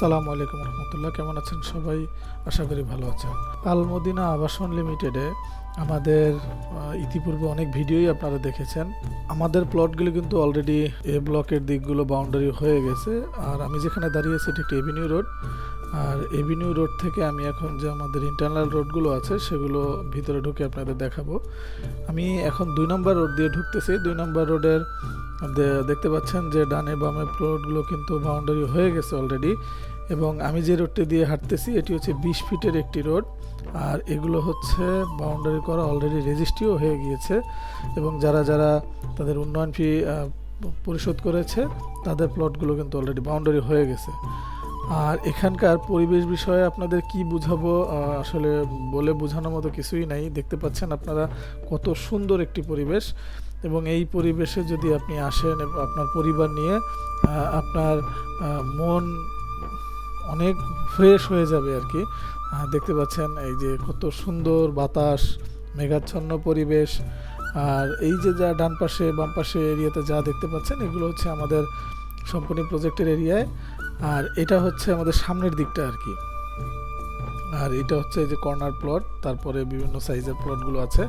আসসালামু আলাইকুম রহমতুল্লাহ। কেমন আছেন সবাই? আশা করি ভালো আছেন। আলমদিনা আবাসন লিমিটেডে আমাদের ইতিপূর্বে অনেক ভিডিওই আপনারা দেখেছেন। আমাদের প্লটগুলো কিন্তু অলরেডি এ ব্লকের দিকগুলো বাউন্ডারি হয়ে গেছে। আর আমি যেখানে দাঁড়িয়েছি এটি একটি এভিনিউ রোড আর এভিনিউ রোড থেকে আমি এখন যে আমাদের ইন্টারনাল রোডগুলো আছে, সেগুলো ভিতরে ঢুকে আপনাদের দেখাবো। আমি এখন দুই নম্বর রোড দিয়ে ঢুকতেছি। দুই নম্বর রোডের দেখতে পাচ্ছেন যে ডানে বামে প্লটগুলো কিন্তু বাউন্ডারি হয়ে গেছে অলরেডি এবং আমি যে রোডটি দিয়ে হাঁটতেছি, এটি হচ্ছে বিশ ফিটের একটি রোড আর এগুলো হচ্ছে বাউন্ডারি করা অলরেডি রেজিস্ট্রিও হয়ে গিয়েছে এবং যারা যারা তাদের উন্নয়ন ফি পরিশোধ করেছে, তাদের প্লটগুলো কিন্তু অলরেডি বাউন্ডারি হয়ে গেছে। আর এখানকার পরিবেশ বিষয়ে আপনাদের কি বুঝাবো? আসলে বলে বোঝানোর মতো কিছুই নাই। দেখতে পাচ্ছেন আপনারা কত সুন্দর একটি পরিবেশ। এবং এই পরিবেশে যদি আপনি আসেন আপনার পরিবার নিয়ে আপনার মন অনেক ফ্রেশ হয়ে যাবে আর কি। দেখতে পাচ্ছেন এই যে কত সুন্দর বাতাস, মেঘাচ্ছন্ন পরিবেশ। আর এই যে যা ডান পাশে, বাম পাশে এরিয়াতে যা দেখতে পাচ্ছেন, এগুলো হচ্ছে আমাদের সম্পূর্ণ প্রজেক্টের এরিয়ায়। আর এটা হচ্ছে আমাদের সামনের দিকটা আর কি। আর এটা হচ্ছে যে কর্নার প্লট তারপরে বিভিন্ন সাইজের প্লটগুলো আছে।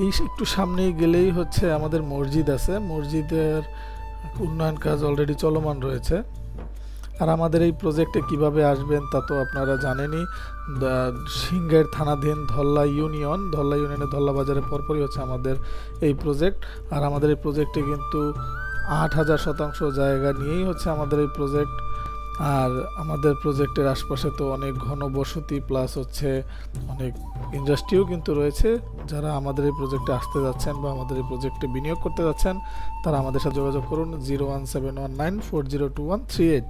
এই একটু সামনে গেলেই হচ্ছে আমাদের মসজিদ আছে। মসজিদের উন্নয়ন কাজ অলরেডি চলমান রয়েছে। আর আমাদের এই প্রজেক্টে কীভাবে আসবেন তা তো আপনারা জানেনই। সিংহের থানাধীন ধল্লা ইউনিয়ন ধল্লা ইউনিয়নের ধল্লা বাজারের পরপরই হচ্ছে আমাদের এই প্রজেক্ট আর আমাদের এই প্রজেক্টে কিন্তু আট হাজার শতাংশ জায়গা নিয়েই হচ্ছে আমাদের এই প্রজেক্ট আর আমাদের প্রজেক্টের আশপাশে তো অনেক ঘন বসতি প্লাস হচ্ছে অনেক ইন্ডাস্ট্রিও কিন্তু রয়েছে। যারা আমাদের এই প্রজেক্টে আসতে যাচ্ছেন বা আমাদের এই প্রজেক্টে বিনিয়োগ করতে যাচ্ছেন, তারা আমাদের সাথে যোগাযোগ করুন zero one seven one nine four zero two one three eight